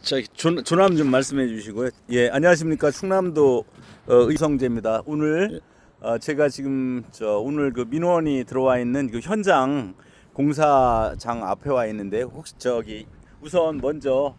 자, 조, 조남 좀 말씀해 주시고요. 예, 안녕하십니까. 충남도 어, 의성재입니다. 오늘 어, 제가 지금 저 오늘 그 민원이 들어와 있는 그 현장 공사장 앞에 와 있는데 혹시 저기 우선 먼저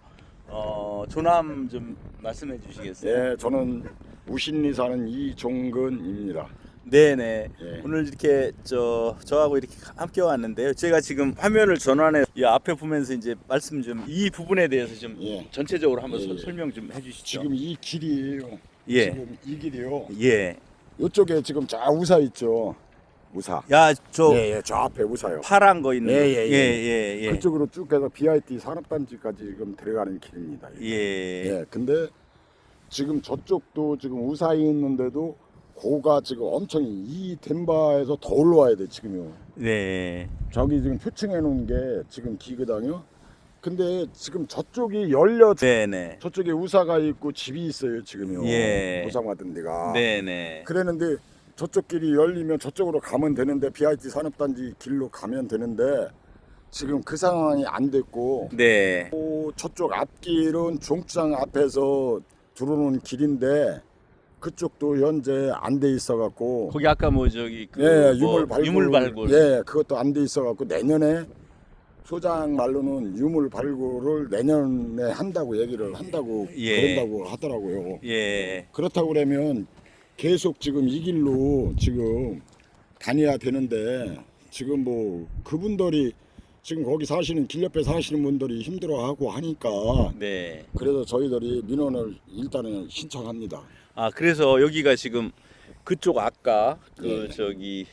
어, 조남 좀 말씀해 주시겠어요? 예, 저는 우신리 사는 이종근입니다. 네네. 예. 오늘 이렇게 저 저하고 이렇게 함께 왔는데요. 제가 지금 화면을 전환해 이 앞에 보면서 이제 말씀 좀 이 부분에 대해서 좀 예. 전체적으로 한번 예, 서- 예. 설명 좀 해주시죠. 지금 이 길이에요. 예. 지금 이 길이요. 예. 이쪽에 지금 저 우사 있죠. 우사. 야, 저 예, 예, 저 앞에 우사요. 파란 거 있는 예, 거. 예, 예. 예, 예, 예. 그쪽으로 쭉 해서 BIT 산업단지까지 지금 들어가는 길입니다. 예. 예, 근데 지금 저쪽도 지금 우사에 있는데도 고가 지금 엄청 이 덴바에서 더 올라와야 돼 지금요. 네. 저기 지금 표층해 놓은 게 지금 기거든요. 근데 지금 저쪽이 열려 네, 네. 저쪽에 우사가 있고 집이 있어요 지금요. 예. 우상 받은 데가. 네, 네. 그랬는데 저쪽 길이 열리면 저쪽으로 가면 되는데 BIT 산업단지 길로 가면 되는데 지금 그 상황이 안 됐고 네. 또 저쪽 앞길은 종장 앞에서 들어오는 길인데 그쪽도 현재 안 돼 있어 갖고 거기 아까 뭐 저기 그 예, 뭐 유물 발굴 유물 발굴. 예, 그것도 안 돼 있어 갖고 내년에 소장 말로는 유물 발굴을 내년에 한다고 얘기를 한다고 예. 그런다고 하더라고요. 예. 그렇다고 그러면 계속 지금 이 길로 지금 다녀야 되는데 지금 뭐 그분들이 지금 거기 사시는 길 옆에 사시는 분들이 힘들어하고 하니까 네. 그래서 저희들이 민원을 일단은 신청합니다. 아, 그래서 여기가 지금 그쪽 아까 그 예. 저기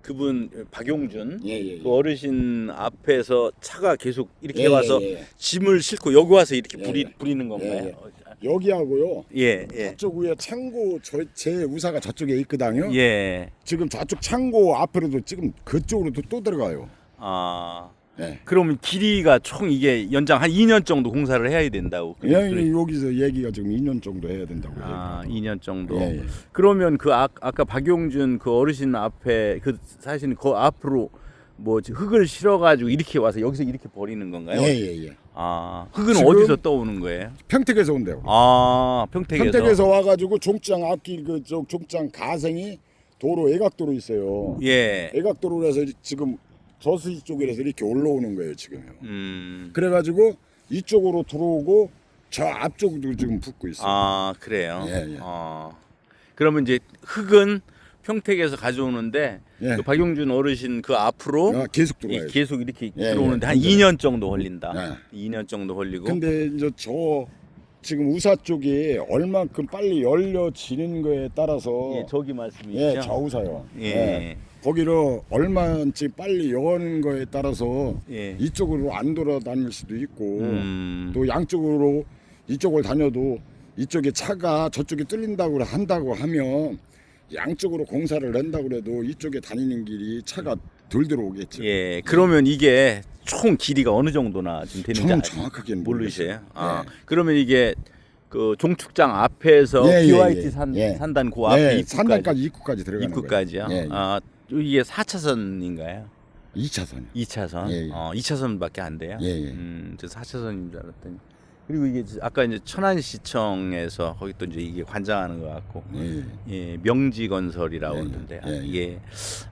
그분 박용준 예, 예, 예. 그 어르신 앞에서 차가 계속 이렇게 예, 와서 예, 예. 짐을 싣고 여기 와서 이렇게 예, 부리, 예. 부리는 건가요? 예, 여기하고요. 예, 예. 저쪽 위에 창고 저, 제 우사가 저쪽에 있거든요. 예. 지금 저쪽 창고 앞으로도 지금 그쪽으로도 또 들어가요. 아. 예. 그러면 길이가 총 이게 연장 한 2년 정도 공사를 해야 된다고. 예, 예, 여기서 얘기가 지금 2년 정도 해야 된다고. 아, 얘기가. 2년 정도. 예, 예. 그러면 그 아, 아까 박용준 그 어르신 앞에 그 사실 그 앞으로 뭐 흙을 실어 가지고 이렇게 와서 여기서 이렇게 버리는 건가요? 예, 예, 예. 아, 흙은 어디서 떠오는 거예요? 평택에서 온대요. 아, 평택에서. 평택에서 와가지고 종장 앞길 그쪽 종장 가생이 도로 애각도로 있어요. 예. 애각도로 해서 지금 저수지 쪽이라서 이렇게 올라오는 거예요 지금요. 음. 그래가지고 이쪽으로 들어오고 저 앞쪽도 지금 붙고 있어요. 아, 그래요. 예, 예. 아. 그러면 이제 흙은 평택에서 가져오는데 예. 그 박용준 어르신 그 앞으로 아, 계속 이 들어와요. 계속 이렇게 예, 들어오는데 예. 한 근데- 2년 정도 걸린다. 네. 2년 정도 걸리고. 근데 이제 저 지금 우사 쪽이 얼만큼 빨리 열려지는 거에 따라서 예, 저기 말씀이시죠? 예, 저 우사요. 예. 거기를 얼마인지 빨리 여는 거에 따라서 예. 이쪽으로 안 돌아다닐 수도 있고 음. 또 양쪽으로 이쪽을 다녀도 이쪽에 차가 저쪽에 뚫린다고 한다고 하면 양쪽으로 공사를 한다고 그래도 이쪽에 다니는 길이 차가 덜 들어오겠죠. 예. 그러면 이게 총 길이가 어느 정도나 지금 되는지 알- 정확하게는 모르세요? 아. 예. 그러면 이게 그 종축장 앞에서 예, 예, BYT 예. 산, 예. 산단 그 앞에 예, 입구까지 산단까지 입구까지 들어가는 입구까지요. 거예요. 예, 예. 아, 이게 4차선인가요? 2차선이요. 2차선. 예, 예. 어, 2차선밖에 안 돼요. 예, 예. 음, 저 4차선인 줄 알았더니. 그리고 이게 아까 이제 천안시청에서 거기 또 이제 이게 관장하는 것 같고. 예. 예, 명지건설이라고 예, 하는데 예, 예. 예,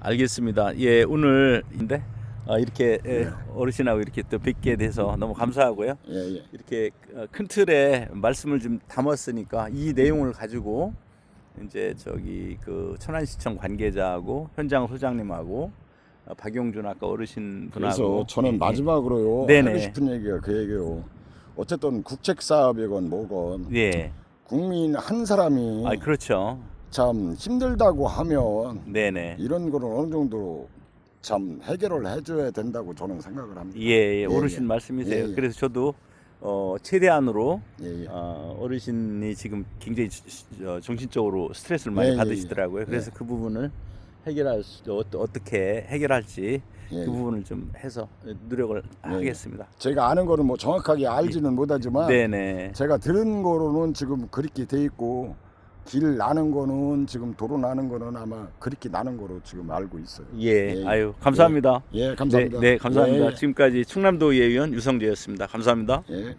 알겠습니다. 예, 오늘인데 아, 이렇게 예, 어르신하고 이렇게 또 뵙게 돼서 너무 감사하고요. 예, 예. 이렇게 어, 큰 틀에 말씀을 좀 담았으니까 이 내용을 가지고 이제 저기 그 천안시청 관계자하고 현장 소장님하고 어, 박용준 아까 어르신 그래서 분하고 저는 예, 마지막으로요 네네. 하고 싶은 얘기가 그 얘기요. 어쨌든 국책 사업이건 뭐건 예, 국민 한 사람이 아 그렇죠. 참 힘들다고 하면 네네. 이런 거를 어느 정도 참 해결을 해줘야 된다고 저는 생각을 합니다. 예, 예, 예, 어르신 예. 말씀이세요. 예, 예. 그래서 저도 어, 최대한으로 예, 예. 어, 어르신이 지금 굉장히 지- 어, 정신적으로 스트레스를 많이 예, 예, 받으시더라고요. 예. 그래서 그 부분을 해결할 수 어, 어떻게 해결할지 예, 그 예. 부분을 좀 해서 노력을 하겠습니다. 제가 아는 거는 뭐 정확하게 알지는 못하지만 네네. 제가 들은 거로는 지금 그렇게 돼 있고 길 나는 거는 지금 도로 나는 거는 아마 그렇게 나는 거로 지금 알고 있어요. 예, 예, 아유 감사합니다. 예, 감사합니다. 네, 네, 감사합니다. 예, 지금까지 충남도 예의원 유성재였습니다. 감사합니다. 예.